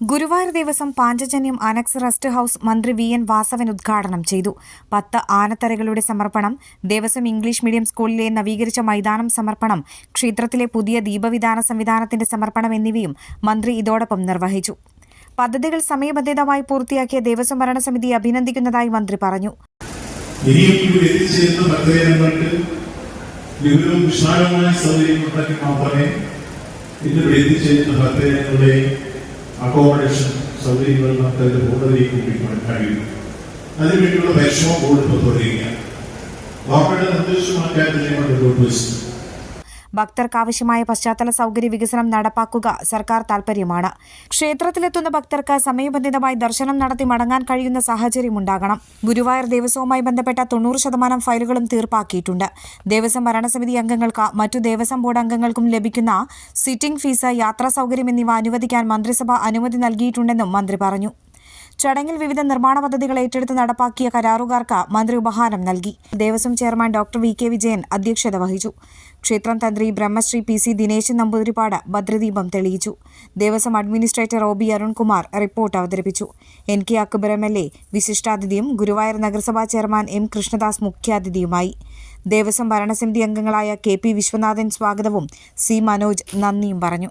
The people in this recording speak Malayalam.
Guruvayur Devaswom Panchajanyam annex rest house മന്ത്രി വി എൻ വാസവൻ ഉദ്ഘാടനം ചെയ്തു. പത്ത് ആനത്തറകളുടെ സമർപ്പണം ദേവസ്വം ഇംഗ്ലീഷ് മീഡിയം സ്കൂളിലെ നവീകരിച്ച മൈതാനം സമർപ്പണം ക്ഷേത്രത്തിലെ പുതിയ ദീപവിധാന സംവിധാനത്തിന്റെ സമർപ്പണം എന്നിവയും മന്ത്രി ഇതോടൊപ്പം നിർവഹിച്ചു. പദ്ധതികൾ സമയബന്ധിതമായി പൂർത്തിയാക്കിയ ദേവസ്വം ഭരണസമിതി അഭിനന്ദിക്കുന്നതായി മന്ത്രി പറഞ്ഞു. വിപുലവും വിശാലമായ സൗകര്യങ്ങൾ മാത്രമേ എത്തിച്ചേരുന്ന ഭക്തജനങ്ങളുടെ അക്കോമഡേഷൻ സൗകര്യങ്ങൾ നമുക്ക് അതിന്റെ പൂർണതയിലേക്ക് കൊണ്ടുപോകാൻ കഴിയും. അതിനുവേണ്ടിയുള്ള പരിശ്രമം കൂടുതൽ തുടരുകയാണ്. വാപ്പയുടെ നിർദ്ദേശമാക്കാൻ തന്നെ മുന്നോട്ട് ഭക്തർക്കാവശ്യമായ പശ്ചാത്തല സൗകര്യ വികസനം നടപ്പാക്കുക സർക്കാർ താൽപര്യമാണ്. ക്ഷേത്രത്തിലെത്തുന്ന ഭക്തർക്ക് സമയബന്ധിതമായി ദർശനം നടത്തി മടങ്ങാൻ കഴിയുന്ന സാഹചര്യം സാഹചര്യമുണ്ടാകണം ഗുരുവായൂർ ദേവസ്വവുമായി ബന്ധപ്പെട്ട തൊണ്ണൂറ് ശതമാനം ഫയലുകളും തീർപ്പാക്കിയിട്ടുണ്ട്. ദേവസ്വം ഭരണസമിതി അംഗങ്ങൾക്ക് മറ്റു ദേവസ്വം ബോർഡ് അംഗങ്ങൾക്കും ലഭിക്കുന്ന സിറ്റിംഗ് ഫീസ് യാത്രാ സൗകര്യം എന്നിവ അനുവദിക്കാൻ മന്ത്രിസഭ അനുമതി നൽകിയിട്ടുണ്ടെന്നും മന്ത്രി പറഞ്ഞു. ചടങ്ങിൽ വിവിധ നിർമ്മാണ പദ്ധതികൾ ഏറ്റെടുത്ത് നടപ്പാക്കിയ കരാറുകാർക്ക് മന്ത്രി ഉപഹാരം നൽകി. Devaswom chairman doctor V K Vijayan അധ്യക്ഷത വഹിച്ചു. ക്ഷേത്രം തന്ത്രി ബ്രഹ്മശ്രീ പി സി ദിനേശൻ നമ്പൂതിരിപ്പാട് ഭദ്രദീപം തെളിയിച്ചു. Devaswom administrator O B Arunkumar report അവതരിപ്പിച്ചു. N K Akbar M L A വിശിഷ്ടാതിഥിയും Guruvayur നഗരസഭാ ചെയർമാൻ എം കൃഷ്ണദാസ് മുഖ്യാതിഥിയുമായി. ദേവസ്വം ഭരണസമിതി അംഗങ്ങളായ കെ പി വിശ്വനാഥൻ സ്വാഗതവും സി മനോജ് നന്ദിയും പറഞ്ഞു.